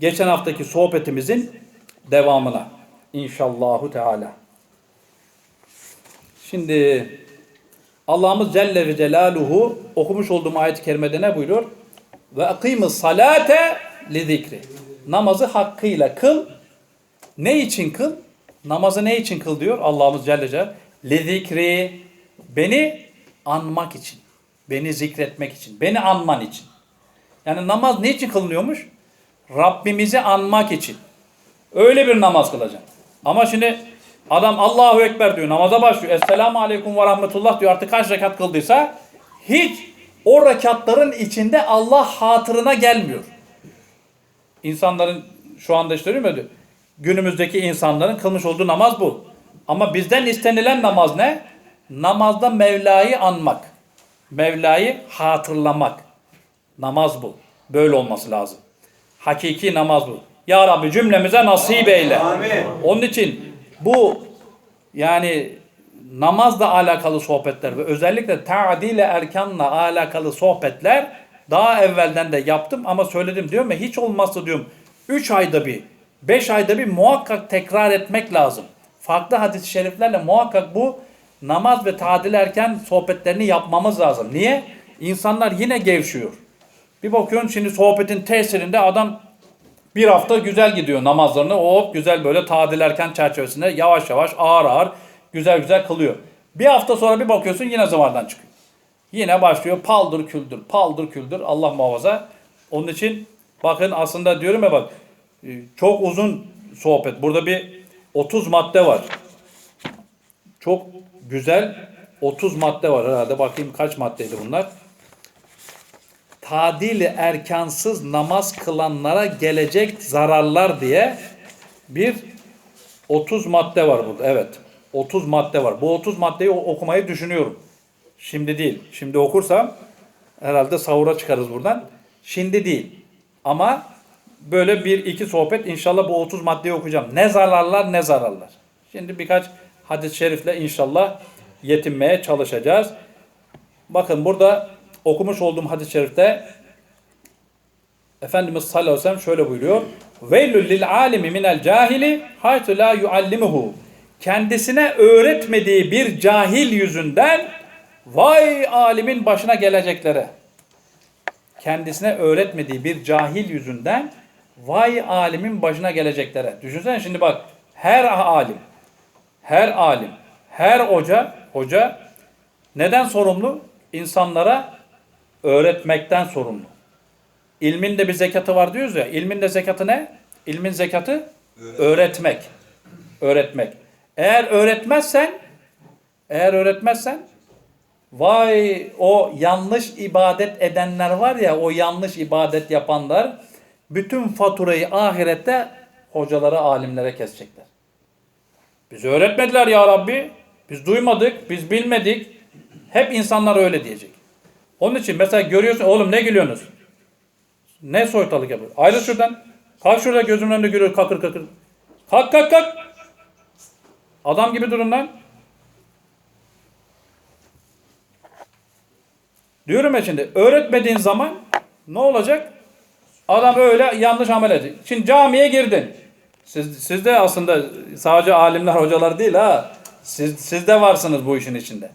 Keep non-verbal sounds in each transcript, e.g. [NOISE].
geçen haftaki sohbetimizin devamına. İnşallahu Teala. Şimdi Allah'ımız Celle ve Celaluhu okumuş olduğum ayet-i kerimede ne buyuruyor? Ve akîmı salate li zikri. Namazı hakkıyla kıl. Ne için kıl? Namazı ne için kıl diyor Allah'ımız Celle Celaluhu? Li zikri. Beni anmak için. Beni zikretmek için. Beni anman için. Yani namaz ne için kılınıyormuş? Rabbimizi anmak için. Öyle bir namaz kılacağım. Ama şimdi adam Allahu Ekber diyor namaza başlıyor. Esselamu Aleyküm ve Rahmetullah diyor artık kaç rekat kıldıysa hiç o rekatların içinde Allah hatırına gelmiyor. İnsanların şu anda işte değil mi? Günümüzdeki insanların kılmış olduğu namaz bu. Ama bizden istenilen namaz ne? Namazda Mevla'yı anmak. Mevla'yı hatırlamak. Namaz bu. Böyle olması lazım. Hakiki namaz bu. Ya Rabbi cümlemize nasip eyle. Amin. Onun için bu yani namazla alakalı sohbetler ve özellikle ta'dile erkanla alakalı sohbetler daha evvelden de yaptım ama söyledim diyorum ya hiç olmazsa diyorum 3 ayda bir 5 ayda bir muhakkak tekrar etmek lazım. Farklı hadis-i şeriflerle muhakkak bu namaz ve tadil erken sohbetlerini yapmamız lazım. Niye? İnsanlar yine gevşiyor. Bir bakıyorsun şimdi sohbetin tesirinde adam bir hafta güzel gidiyor namazlarını. Hop güzel böyle tadil erken çerçevesinde yavaş yavaş ağır ağır güzel güzel kılıyor. Bir hafta sonra bir bakıyorsun yine zıvardan çıkıyor. Yine başlıyor paldır küldür paldır küldür Allah muhafaza. Onun için bakın aslında diyorum ya bak e, çok uzun sohbet. Burada bir 30 madde var. Çok güzel 30 madde var herhalde. Bakayım kaç maddeydi bunlar tadili erkansız namaz kılanlara gelecek zararlar diye bir 30 madde var burada. Evet. 30 madde var. Bu 30 maddeyi okumayı düşünüyorum. Şimdi değil. Şimdi okursam herhalde sahura çıkarız buradan. Şimdi değil. Ama böyle bir iki sohbet inşallah bu 30 maddeyi okuyacağım. Ne zararlar ne zararlar. Şimdi birkaç hadis-i şerifle inşallah yetinmeye çalışacağız. Bakın burada okumuş olduğum hadis-i şerifte Efendimiz sallallahu aleyhi ve sellem şöyle buyuruyor. Veylül lil alimi minel cahili haytu la. Kendisine öğretmediği bir cahil yüzünden vay alimin başına geleceklere. Kendisine öğretmediği bir cahil yüzünden vay alimin başına geleceklere. Düşünsene şimdi bak her alim, her alim, her hoca, hoca neden sorumlu? İnsanlara öğretmekten sorumlu. İlmin de bir zekatı var diyoruz ya. İlmin de zekatı ne? İlmin zekatı öğretmek. Öğretmek. Eğer öğretmezsen eğer öğretmezsen vay o yanlış ibadet edenler var ya o yanlış ibadet yapanlar bütün faturayı ahirette hocalara, alimlere kesecekler. Biz öğretmediler ya Rabbi. Biz duymadık, biz bilmedik. Hep insanlar öyle diyecek. Onun için mesela görüyorsun oğlum ne gülüyorsunuz? Ne soytalık yapıyor? Ayrıl şuradan. Kalk şurada gözümün önünde gülüyor kakır kakır. Kalk kalk kalk. Adam gibi durun lan. Diyorum ya şimdi öğretmediğin zaman ne olacak? Adam öyle yanlış amel edecek. Şimdi camiye girdin. Siz, siz de aslında sadece alimler, hocalar değil ha. Siz, siz de varsınız bu işin içinde.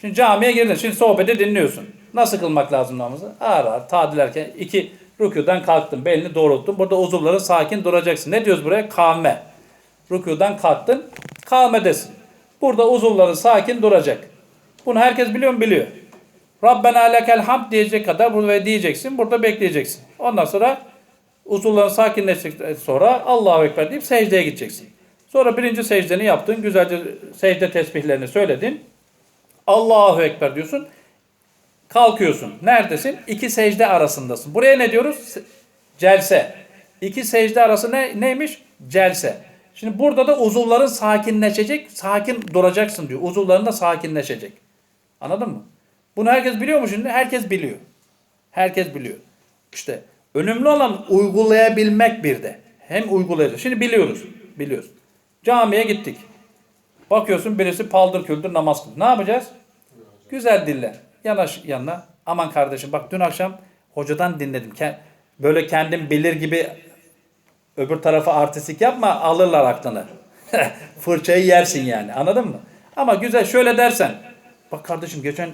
Şimdi camiye girdin. Şimdi sohbeti dinliyorsun. Nasıl kılmak lazım namazı? Ağır ağır tadilerken iki rüküden kalktın. Belini doğrulttun. Burada uzuvları sakin duracaksın. Ne diyoruz buraya? Kavme. Rüküden kalktın. Kavmedesin. Burada uzuvların sakin duracak. Bunu herkes biliyor mu? Biliyor. Rabbena lekel hamd diyecek kadar burada diyeceksin. Burada bekleyeceksin. Ondan sonra uzuvların sakinleştikten sonra Allahu Ekber deyip secdeye gideceksin. Sonra birinci secdeni yaptın. Güzelce secde tesbihlerini söyledin. Allahu Ekber diyorsun. Kalkıyorsun. Neredesin? İki secde arasındasın. Buraya ne diyoruz? Se- Celse. İki secde arası ne, neymiş? Celse. Şimdi burada da uzuvların sakinleşecek, sakin duracaksın diyor. Uzuvların da sakinleşecek. Anladın mı? Bunu herkes biliyor mu şimdi? Herkes biliyor. Herkes biliyor. İşte önemli olan uygulayabilmek bir de. Hem uygulayacağız. Şimdi biliyoruz. Biliyoruz. Camiye gittik. Bakıyorsun birisi paldır küldür namaz kılıyor. Ne yapacağız? Güzel dinle. Yanaş yanına. Aman kardeşim bak dün akşam hocadan dinledim. Böyle kendim bilir gibi Öbür tarafa artistik yapma alırlar aklını. [LAUGHS] Fırçayı yersin yani anladın mı? Ama güzel şöyle dersen. Bak kardeşim geçen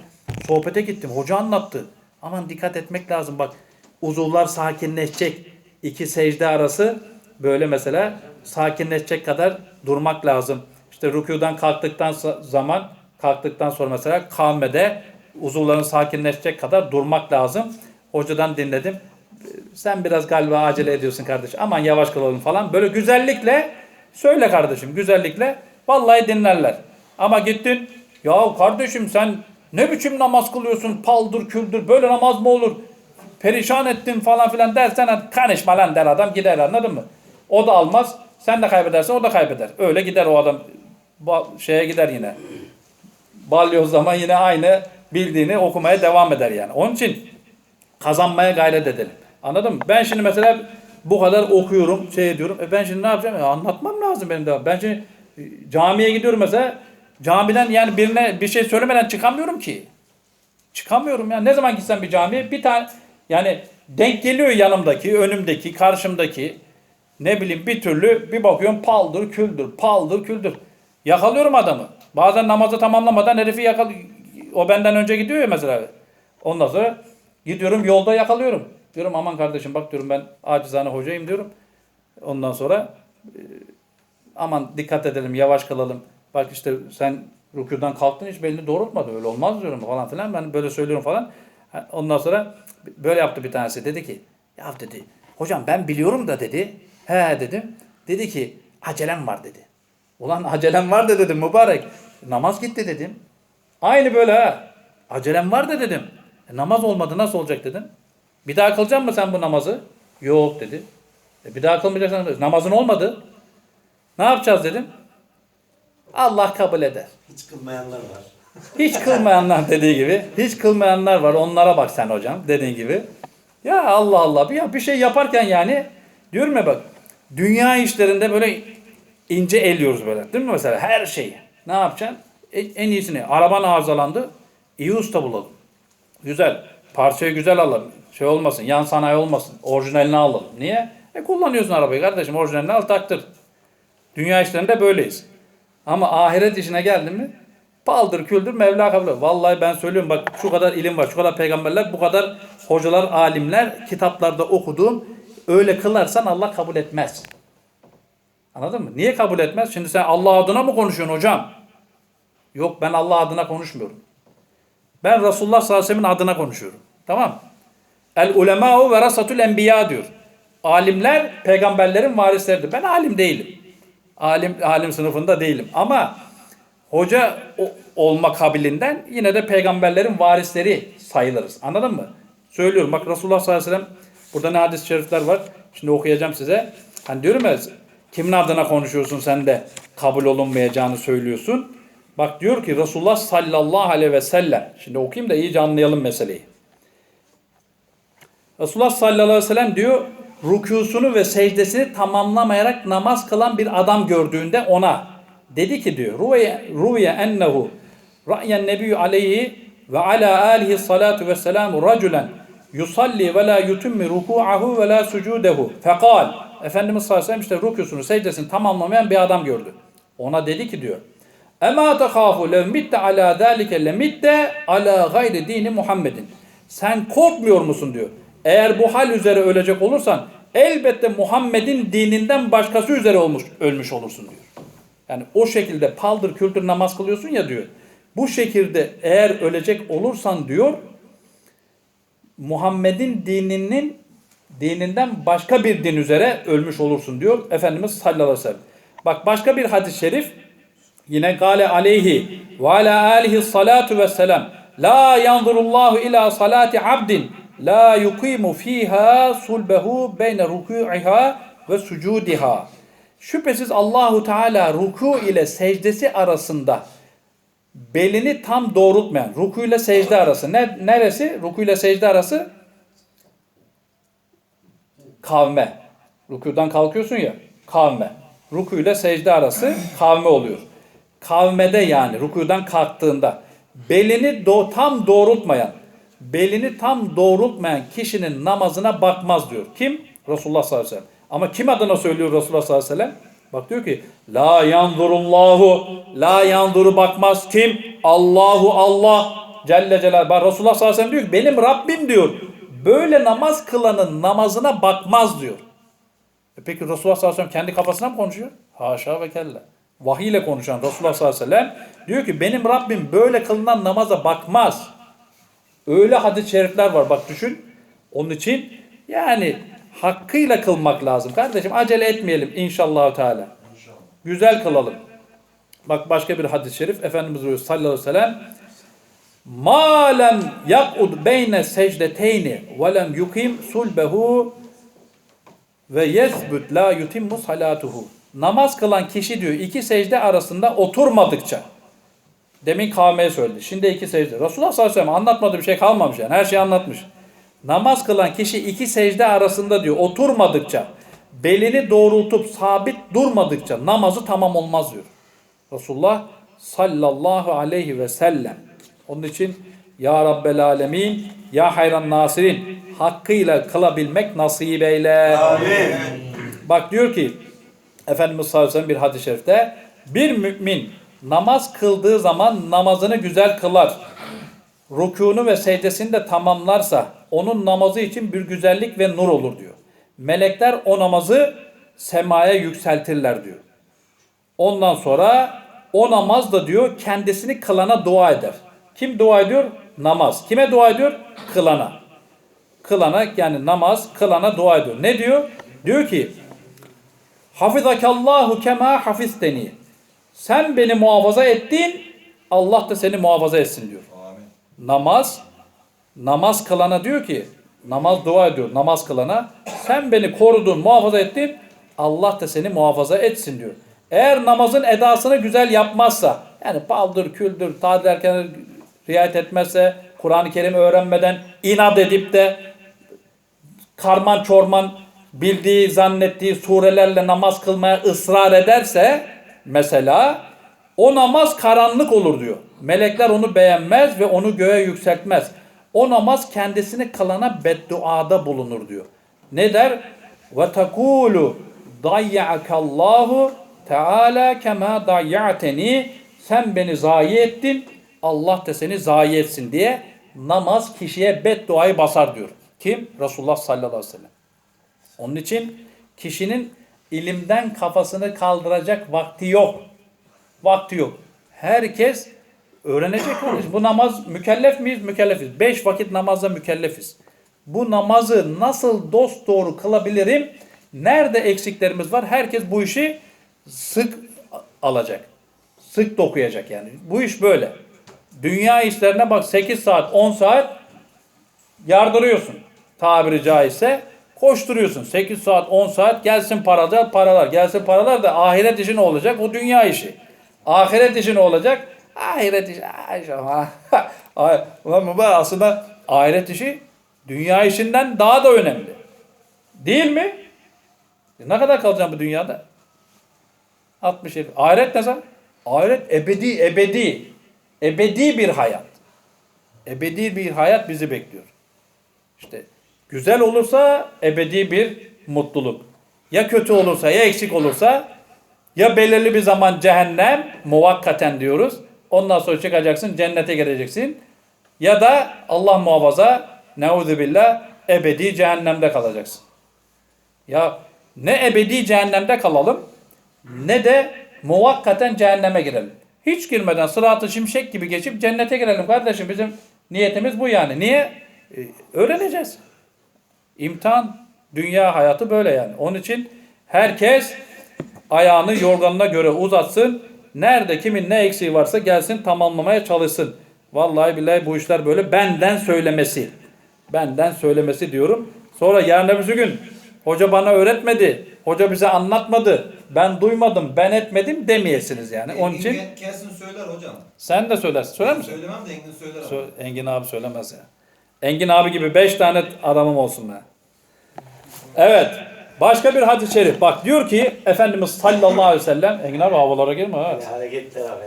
sohbete gittim. Hoca anlattı. Aman dikkat etmek lazım bak. Uzuvlar sakinleşecek. İki secde arası böyle mesela sakinleşecek kadar durmak lazım. İşte rükudan kalktıktan zaman kalktıktan sonra mesela kavmede uzuvların sakinleşecek kadar durmak lazım. Hocadan dinledim. Sen biraz galiba acele ediyorsun kardeşim. Aman yavaş kalalım falan. Böyle güzellikle söyle kardeşim güzellikle. Vallahi dinlerler. Ama gittin ya kardeşim sen ne biçim namaz kılıyorsun paldır küldür böyle namaz mı olur? Perişan ettin falan filan dersen karışma lan der adam gider anladın mı? O da almaz. Sen de kaybedersen o da kaybeder. Öyle gider o adam. Şeye gider yine. Balyoz zaman yine aynı bildiğini okumaya devam eder yani. Onun için kazanmaya gayret edelim. Anladın mı? Ben şimdi mesela bu kadar okuyorum, şey ediyorum. E ben şimdi ne yapacağım? E anlatmam lazım benim de. Ben şimdi e, camiye gidiyorum mesela. Camiden yani birine bir şey söylemeden çıkamıyorum ki. Çıkamıyorum ya. Ne zaman gitsem bir camiye bir tane yani denk geliyor yanımdaki, önümdeki, karşımdaki ne bileyim bir türlü bir bakıyorum paldır küldür, paldır küldür. Yakalıyorum adamı. Bazen namazı tamamlamadan herifi yakal o benden önce gidiyor ya mesela. Ondan sonra gidiyorum yolda yakalıyorum. Diyorum aman kardeşim bak diyorum ben acizane hocayım diyorum. Ondan sonra e, aman dikkat edelim yavaş kalalım. Bak işte sen rükudan kalktın hiç belini doğrultmadı öyle olmaz diyorum falan filan ben böyle söylüyorum falan. Ondan sonra böyle yaptı bir tanesi dedi ki ya dedi hocam ben biliyorum da dedi. He dedim. Dedi ki acelem var dedi. Ulan acelem var da dedim mübarek. Namaz gitti dedim. Aynı böyle ha. Acelem var da dedim. E, namaz olmadı nasıl olacak dedim. Bir daha kılacak mı sen bu namazı? Yok dedi. E, bir daha kılmayacaksan namazın olmadı. Ne yapacağız dedim. Allah kabul eder. Hiç kılmayanlar var. Hiç kılmayanlar dediği gibi. Hiç kılmayanlar var. Onlara bak sen hocam dediğin gibi. Ya Allah Allah. Ya bir şey yaparken yani diyorum ya bak. Dünya işlerinde böyle ince eliyoruz böyle. Değil mi mesela? Her şeyi. Ne yapacaksın? En iyisini. Araban arızalandı. İyi usta bulalım. Güzel. Parçayı güzel alalım. Şey olmasın. Yan sanayi olmasın. Orijinalini alalım. Niye? E kullanıyorsun arabayı kardeşim. Orijinalini al taktır. Dünya işlerinde böyleyiz. Ama ahiret işine geldi mi paldır küldür Mevla kabul. Vallahi ben söylüyorum bak şu kadar ilim var, şu kadar peygamberler, bu kadar hocalar, alimler, kitaplarda okuduğum öyle kılarsan Allah kabul etmez. Anladın mı? Niye kabul etmez? Şimdi sen Allah adına mı konuşuyorsun hocam? Yok ben Allah adına konuşmuyorum. Ben Resulullah sallallahu aleyhi ve sellem'in adına konuşuyorum. Tamam El ulemâ'u verasatul enbiya diyor. Alimler peygamberlerin varisleridir. Ben alim değilim. Alim alim sınıfında değilim. Ama hoca olma kabilinden yine de peygamberlerin varisleri sayılırız. Anladın mı? Söylüyorum bak Resulullah sallallahu aleyhi ve sellem burada ne hadis-i şerifler var. Şimdi okuyacağım size. Hani diyorum ya kimin adına konuşuyorsun sen de kabul olunmayacağını söylüyorsun. Bak diyor ki Resulullah sallallahu aleyhi ve sellem. Şimdi okuyayım da iyice anlayalım meseleyi. Resulullah sallallahu aleyhi ve sellem diyor rükûsunu ve secdesini tamamlamayarak namaz kılan bir adam gördüğünde ona dedi ki diyor ruviye, ennehu ra'yen nebiyyü aleyhi ve ala alihi salatu ve selamu raculen yusalli ve la yutimmi ruku'ahu ve la sucudehu fekal Efendimiz sallallahu aleyhi ve sellem işte rükûsunu secdesini tamamlamayan bir adam gördü. Ona dedi ki diyor Ema tekhafu lev mitte ala zalike lemitte ala gayri dini Muhammedin. Sen korkmuyor musun diyor. Eğer bu hal üzere ölecek olursan elbette Muhammed'in dininden başkası üzere olmuş ölmüş olursun diyor. Yani o şekilde paldır kültür namaz kılıyorsun ya diyor. Bu şekilde eğer ölecek olursan diyor Muhammed'in dininin dininden başka bir din üzere ölmüş olursun diyor Efendimiz sallallahu aleyhi ve sellem. Bak başka bir hadis-i şerif Yine gale aleyhi ve ala alihi salatu ve selam. La yanzurullahu ila salati abdin la yuqimu fiha sulbehu beyne ruku'iha ve sucudiha. Şüphesiz Allahu Teala ruku ile secdesi arasında belini tam doğrultmayan, ruku ile secde arası. Ne, neresi? Ruku ile secde arası kavme. Rukudan kalkıyorsun ya, kavme. Ruku ile secde arası kavme oluyor. Kavmede yani rukudan kalktığında belini do tam doğrultmayan, belini tam doğrultmayan kişinin namazına bakmaz diyor. Kim? Resulullah sallallahu aleyhi ve sellem. Ama kim adına söylüyor Resulullah sallallahu aleyhi ve sellem? Bak diyor ki La yanzurullahu La yanzuru bakmaz kim? Allahu Allah Celle Celal. Bak Resulullah sallallahu aleyhi ve sellem diyor ki benim Rabbim diyor. Böyle namaz kılanın namazına bakmaz diyor. E peki Resulullah sallallahu aleyhi ve sellem kendi kafasına mı konuşuyor? Haşa ve kella. Vahiy ile konuşan Resulullah sallallahu aleyhi ve sellem diyor ki benim Rabbim böyle kılınan namaza bakmaz. Öyle hadis-i şerifler var bak düşün. Onun için yani hakkıyla kılmak lazım. Kardeşim acele etmeyelim inşallah Teala. Güzel kılalım. Bak başka bir hadis-i şerif Efendimiz diyor sallallahu aleyhi ve sellem Ma lem yak'ud beyne secdeteyni ve lem yukim sulbehu ve yesbut la yutimmu salatuhu. Namaz kılan kişi diyor iki secde arasında oturmadıkça. Demin kavmeye söyledi. Şimdi iki secde. Resulullah sallallahu aleyhi ve sellem anlatmadığı bir şey kalmamış yani. Her şeyi anlatmış. Namaz kılan kişi iki secde arasında diyor oturmadıkça, belini doğrultup sabit durmadıkça namazı tamam olmaz diyor. Resulullah sallallahu aleyhi ve sellem. Onun için Ya Rabbel Alemin, Ya Hayran Nasirin hakkıyla kılabilmek nasip eyle. Bak diyor ki Efendimiz sallallahu aleyhi bir hadis-i şerifte bir mümin namaz kıldığı zaman namazını güzel kılar. Rükûnu ve secdesini de tamamlarsa onun namazı için bir güzellik ve nur olur diyor. Melekler o namazı semaya yükseltirler diyor. Ondan sonra o namaz da diyor kendisini kılana dua eder. Kim dua ediyor? Namaz. Kime dua ediyor? Kılana. Kılana yani namaz kılana dua ediyor. Ne diyor? Diyor ki Hafizakallahu kema hafizteni. Sen beni muhafaza ettin, Allah da seni muhafaza etsin diyor. Namaz, namaz kılana diyor ki, namaz dua ediyor namaz kılana. Sen beni korudun, muhafaza ettin, Allah da seni muhafaza etsin diyor. Eğer namazın edasını güzel yapmazsa, yani paldır, küldür, tadil erken riayet etmezse, Kur'an-ı Kerim öğrenmeden inat edip de karman çorman bildiği zannettiği surelerle namaz kılmaya ısrar ederse mesela o namaz karanlık olur diyor. Melekler onu beğenmez ve onu göğe yükseltmez. O namaz kendisini kılana bedduada bulunur diyor. Ne der? Ve tekulu dayya'akallahu teala kema dayya'teni sen beni zayi ettin Allah da seni zayi etsin diye namaz kişiye bedduayı basar diyor. Kim? Resulullah sallallahu aleyhi ve sellem. Onun için kişinin ilimden kafasını kaldıracak vakti yok. Vakti yok. Herkes öğrenecek. Bu namaz mükellef miyiz? Mükellefiz. Beş vakit namazda mükellefiz. Bu namazı nasıl dost doğru kılabilirim? Nerede eksiklerimiz var? Herkes bu işi sık alacak. Sık dokuyacak yani. Bu iş böyle. Dünya işlerine bak 8 saat 10 saat yardırıyorsun. Tabiri caizse koşturuyorsun. 8 saat 10 saat gelsin paralar paralar. Gelsin paralar da ahiret işi ne olacak? O dünya işi. Ahiret işi ne olacak? Ahiret işi. [LAUGHS] Ulan bu aslında ahiret işi dünya işinden daha da önemli. Değil mi? Ne kadar kalacağım bu dünyada? 60 50. Ahiret ne zaman? Ahiret ebedi, ebedi. Ebedi bir hayat. Ebedi bir hayat bizi bekliyor. İşte güzel olursa ebedi bir mutluluk. Ya kötü olursa ya eksik olursa ya belirli bir zaman cehennem muvakkaten diyoruz. Ondan sonra çıkacaksın cennete gireceksin. Ya da Allah muhafaza neuzubillah ebedi cehennemde kalacaksın. Ya ne ebedi cehennemde kalalım ne de muvakkaten cehenneme girelim. Hiç girmeden sıratı şimşek gibi geçip cennete girelim kardeşim. Bizim niyetimiz bu yani. Niye? Ee, öğreneceğiz. İmtihan, dünya hayatı böyle yani. Onun için herkes ayağını yorganına göre uzatsın. Nerede kimin ne eksiği varsa gelsin tamamlamaya çalışsın. Vallahi billahi bu işler böyle benden söylemesi. Benden söylemesi diyorum. Sonra yarın öbür gün hoca bana öğretmedi. Hoca bize anlatmadı. Ben duymadım, ben etmedim demeyesiniz yani. Onun için Engin kesin söyler hocam. sen de söylersin. Söyler misin? Söylemem de Engin söyler. Sö- Engin abi söylemez ya. Engin abi gibi beş tane adamım olsun be. Evet. Başka bir hadis-i şerif. Bak diyor ki Efendimiz sallallahu aleyhi ve sellem Engin abi havalara girme ha. Hareketler abi.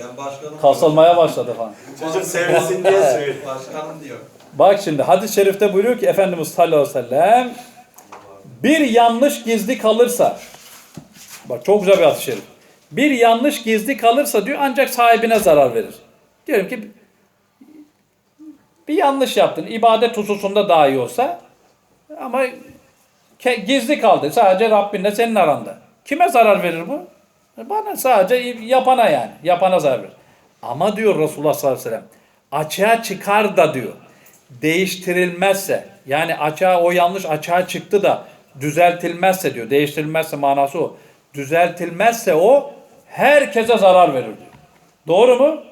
Ya başkanım Kasılmaya başladı falan. Çocuk sevinsin diye söylüyor. Başkanım diyor. Bak şimdi hadis-i şerifte buyuruyor ki Efendimiz sallallahu aleyhi ve sellem Bir yanlış gizli kalırsa bak çok güzel bir hadis-i şerif. Bir yanlış gizli kalırsa diyor ancak sahibine zarar verir. Diyorum ki bir yanlış yaptın. ibadet hususunda daha iyi olsa ama gizli kaldı. Sadece Rabbinle senin aranda. Kime zarar verir bu? Bana sadece yapana yani. Yapana zarar verir. Ama diyor Resulullah sallallahu aleyhi ve sellem açığa çıkar da diyor değiştirilmezse yani açığa o yanlış açığa çıktı da düzeltilmezse diyor. Değiştirilmezse manası o. Düzeltilmezse o herkese zarar verir diyor. Doğru mu?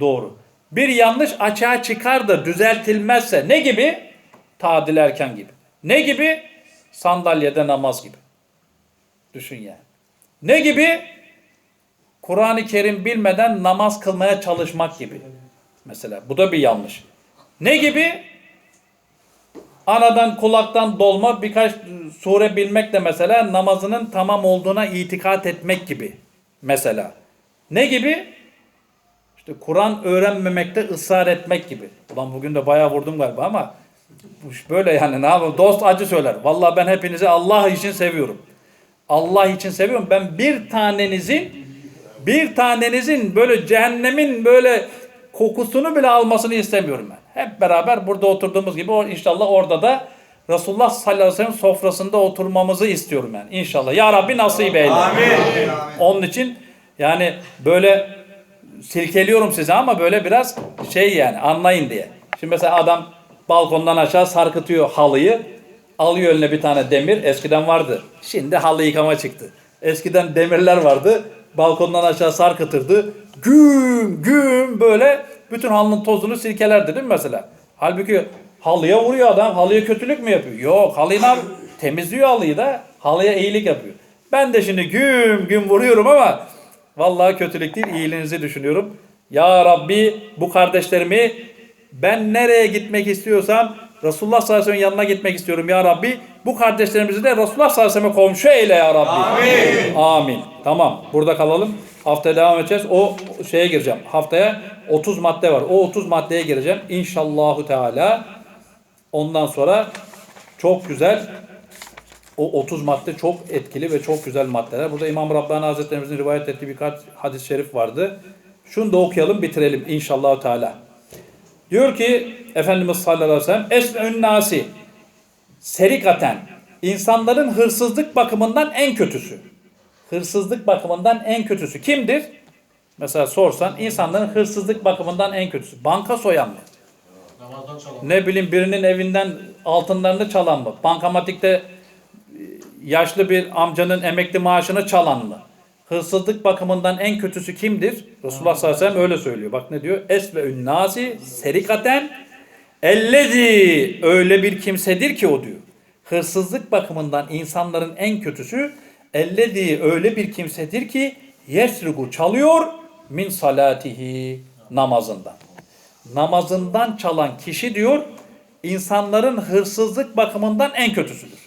Doğru. Bir yanlış açığa çıkar da düzeltilmezse ne gibi? Tadil erken gibi. Ne gibi? Sandalyede namaz gibi. Düşün yani. Ne gibi? Kur'an-ı Kerim bilmeden namaz kılmaya çalışmak gibi. Mesela bu da bir yanlış. Ne gibi? Anadan kulaktan dolma birkaç sure bilmek de mesela namazının tamam olduğuna itikat etmek gibi. Mesela. Ne gibi? İşte Kur'an öğrenmemekte ısrar etmek gibi. Ulan bugün de bayağı vurdum galiba ama böyle yani ne yapalım? Dost acı söyler. Vallahi ben hepinizi Allah için seviyorum. Allah için seviyorum. Ben bir tanenizin bir tanenizin böyle cehennemin böyle kokusunu bile almasını istemiyorum ben. Hep beraber burada oturduğumuz gibi inşallah orada da Resulullah sallallahu aleyhi ve sellem sofrasında oturmamızı istiyorum yani. İnşallah. Ya Rabbi nasip eyle. Onun için yani böyle silkeliyorum size ama böyle biraz şey yani anlayın diye. Şimdi mesela adam balkondan aşağı sarkıtıyor halıyı. Alıyor eline bir tane demir. Eskiden vardı. Şimdi halı yıkama çıktı. Eskiden demirler vardı. Balkondan aşağı sarkıtırdı. Güm güm böyle bütün halının tozunu silkelerdi değil mi mesela? Halbuki halıya vuruyor adam. Halıya kötülük mü yapıyor? Yok halıyı ne? Temizliyor halıyı da halıya iyilik yapıyor. Ben de şimdi güm güm vuruyorum ama Vallahi kötülük değil, iyiliğinizi düşünüyorum. Ya Rabbi bu kardeşlerimi ben nereye gitmek istiyorsam Resulullah sallallahu aleyhi ve sellem yanına gitmek istiyorum ya Rabbi. Bu kardeşlerimizi de Resulullah sallallahu aleyhi ve selleme komşu eyle ya Rabbi. Amin. Amin. Tamam burada kalalım. Haftaya devam edeceğiz. O şeye gireceğim. Haftaya 30 madde var. O 30 maddeye gireceğim. İnşallahu Teala. Ondan sonra çok güzel o 30 madde çok etkili ve çok güzel maddeler. Burada İmam Rabbani Hazretlerimizin rivayet ettiği birkaç hadis-i şerif vardı. Şunu da okuyalım bitirelim inşallah Teala. Diyor ki Efendimiz sallallahu aleyhi ve sellem Esme'ün nasi serikaten insanların hırsızlık bakımından en kötüsü. Hırsızlık bakımından en kötüsü kimdir? Mesela sorsan insanların hırsızlık bakımından en kötüsü. Banka soyan mı? Ne bileyim birinin evinden altınlarını çalan mı? Bankamatikte yaşlı bir amcanın emekli maaşını çalan mı? Hırsızlık bakımından en kötüsü kimdir? Resulullah sallallahu aleyhi ve sellem öyle söylüyor. Bak ne diyor? Es ve ünnasi serikaten ellezi öyle bir kimsedir ki o diyor. Hırsızlık bakımından insanların en kötüsü ellezi öyle bir kimsedir ki yesrugu çalıyor min salatihi namazından namazından çalan kişi diyor insanların hırsızlık bakımından en kötüsüdür.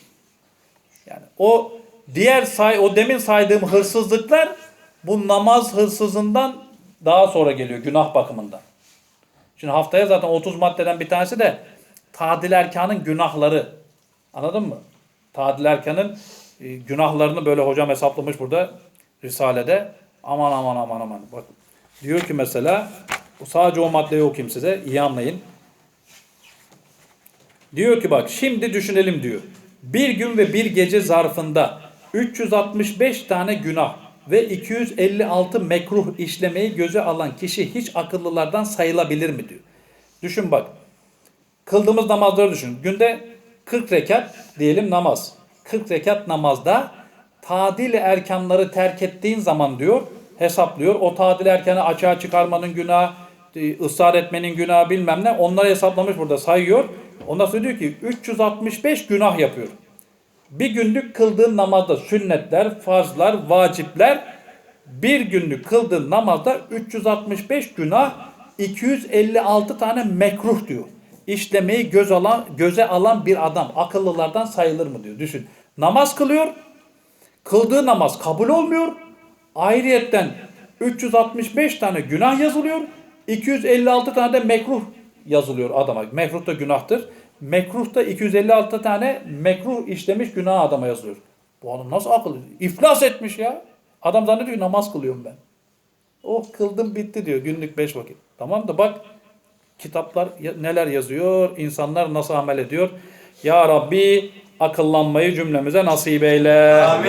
Yani o diğer say o demin saydığım hırsızlıklar bu namaz hırsızından daha sonra geliyor günah bakımından. Şimdi haftaya zaten 30 maddeden bir tanesi de tadil erkanın günahları. Anladın mı? Tadil erkanın e, günahlarını böyle hocam hesaplamış burada Risale'de. Aman aman aman aman. Bak diyor ki mesela sadece o maddeyi okuyayım size. iyi anlayın. Diyor ki bak şimdi düşünelim diyor. Bir gün ve bir gece zarfında 365 tane günah ve 256 mekruh işlemeyi göze alan kişi hiç akıllılardan sayılabilir mi diyor. Düşün bak. Kıldığımız namazları düşün. Günde 40 rekat diyelim namaz. 40 rekat namazda tadil erkanları terk ettiğin zaman diyor hesaplıyor. O tadil erkanı açığa çıkarmanın günahı, e, ısrar etmenin günahı bilmem ne onları hesaplamış burada sayıyor. Ondan sonra diyor ki 365 günah yapıyor. Bir günlük kıldığın namazda sünnetler, farzlar, vacipler bir günlük kıldığın namazda 365 günah 256 tane mekruh diyor. İşlemeyi göz alan, göze alan bir adam akıllılardan sayılır mı diyor. Düşün. Namaz kılıyor. Kıldığı namaz kabul olmuyor. Ayrıyetten 365 tane günah yazılıyor. 256 tane de mekruh yazılıyor adama. Mekruh da günahtır. Mekruhta 256 tane mekruh işlemiş günah adama yazıyor. Bu adam nasıl akıl? İflas etmiş ya. Adam zannediyor namaz kılıyorum ben. Oh kıldım bitti diyor günlük beş vakit. Tamam da bak kitaplar neler yazıyor, insanlar nasıl amel ediyor. Ya Rabbi akıllanmayı cümlemize nasip eyle.